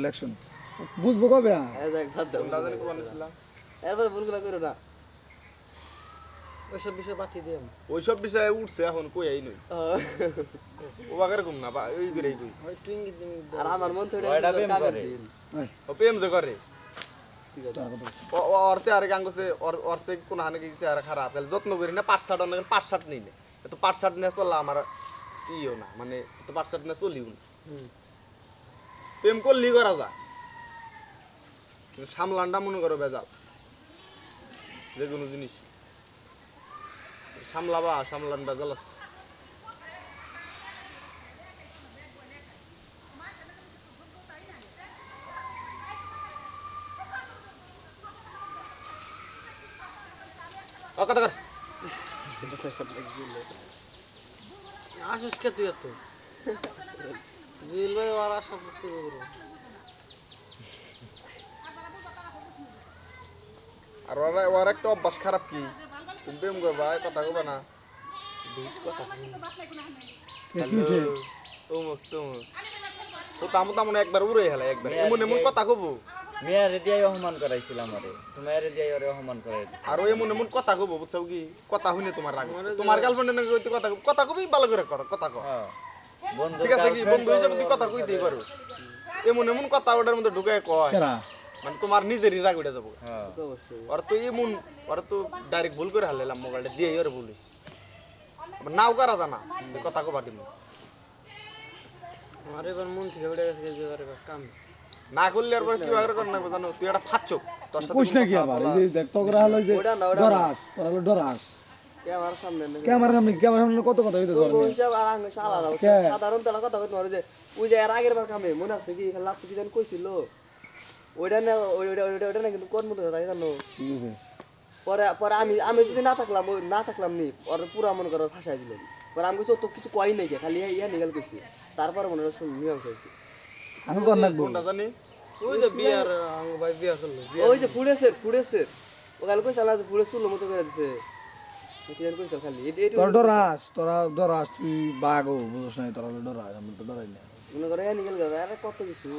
Election বুঝব কবে? এরপরে ভুলগুলো করো না। ওইসব বিষয় পাঠিয়ে দিই ওইসব বিষয়ে উঠছে এখন কই আই নই। ও। বাগারে কম না ওই করে কই। আর আমার মন থেকে ওইটা প্রেম করে। ও প্রেম যে করে। অরসে আর অরসে কোন হানে গেছে আর খারাপ। তাহলে যত্ন করি না পাঁচ ষাট অনেক পাঁচ ষাট নেই না তো পাঁচ ষাট নিয়ে চললা আমার ইও না মানে তো পাঁচ ষাট নিয়ে চলিও না। প্রেম করলেই করা কিন্তু সামলানটা মনে করো বেজাল যে কোনো জিনিস। সামলাবা সামলান বেজাল আছে ও, কথা কর। আসিস কে তুই এত? জুয়েল ভাই আর আশা করছে আর ওরা ওর একটা অভ্যাস খারাপ কি? তুমি প্রেম করবা কথা কবা না? অমুক তমুক। ও তামু তামু একবার উড়ে হেলা একবার। এমন এমন কথা কব মেয়ারে দিয়ে অপমান করাইছিল আমারে তোমার দিয়ে ওরে অপমান করাই। আর ও এমন এমন কথা কব বুঝছ কি? কথা শুনে তোমার রাগ। তোমার গার্লফ্রেন্ড নাকি কইতে কথা কব কথা কবি ভালো করে কথা কথা কও। হ্যাঁ। ঠিক আছে কি? বন্ধু হিসেবে তুই কথা কইতেই পারো। এমন এমন কথা ওটার মধ্যে ঢুকায় কয়? মানে তোমার নিজেরই রাগ উঠে যাব। হ্যাঁ। অবশ্যই। ওর তো এমন ওর তো ডাইরেক্ট ভুল করে হালাইলাম মোবাইলটা দিয়ে ওর ভুল হয়েছে আবার নাও করা জানা? তুই কথা কবা দিন আমার এবার মন থেকে উঠে গেছে যে এবার কাম। না করলে আর পরে কি আগে করে না জানো? তুই একটা ফাচ্ছ তোর সাথে কোনো নাকি আবার? এই যে দেখ তোরা হলো যে। ডরাস তোরা হলো ডরাস। কে আমার সামনে না ক্যামেরা সামনে কত কথা হইতে? সাধারণ তারা কথা কইতে যে ওই যে এর আগের বার কামে মনে আছে কি? লাভ কি জানি কইছিল? ওইটা না ওইটা ওইটা ওইটা না কিন্তু কোন মতো তাই জানো? পরে পরে আমি আমি যদি না থাকলাম ওই না থাকলাম নি ওর পুরা মনে করো ফাঁসাই দিল। পরে আমি কিছু তো কিছু কই নাই খালি ইয়া নিগাল কইছি। তারপরে মনে হয়েছে আমি নাকবো কোনটা জানি? ওই যে বিয়ার ভাই বিয়া করল ওই যে ফুড়েছে ফুড়েছে ও কাল কইছে ফুড়ে চুলো মতো করে দিছে। তোরা ডরাস তোরা ডরাস তুই বাঘ ও বুঝছ না তোরা ডরাস আমি তো ডরাই না মনে করে গেছে আরে কত কিছু।